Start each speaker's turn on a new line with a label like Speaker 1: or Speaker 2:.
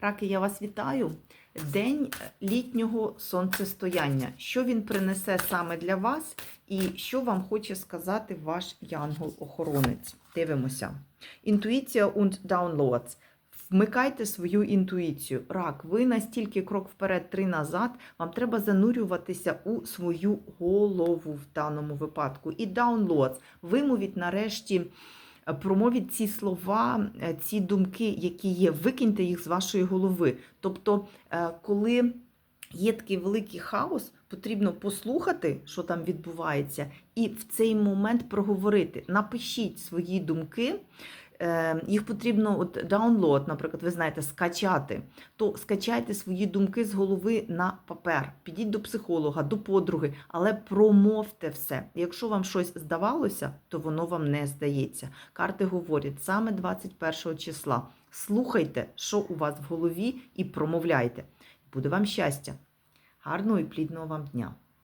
Speaker 1: Раки, я вас вітаю. День літнього сонцестояння. Що він принесе саме для вас, і що вам хоче сказати ваш янгол-охоронець? Дивимося. Інтуїція und downloads. Вмикайте свою інтуїцію. Рак, ви настільки крок вперед, три назад. Вам треба занурюватися у свою голову в даному випадку. І downloads. Вимовіть нарешті. Промовіть ці слова, е, ці думки, які є, викиньте їх з вашої голови. Тобто, е, коли є такий великий хаос, потрібно послухати, що там відбувається, і в цей момент проговорити. Напишіть свої думки. Е, Їх потрібно от download, наприклад, ви знаєте, скачати. То скачайте свої думки з голови на папер. Підіть до психолога, до подруги, але промовте все. Якщо вам щось здавалося, то воно вам не здається. Карти говорять саме 21 числа. Слухайте, що у вас в голові, і промовляйте. Буде вам щастя. Гарного і плідного вам дня!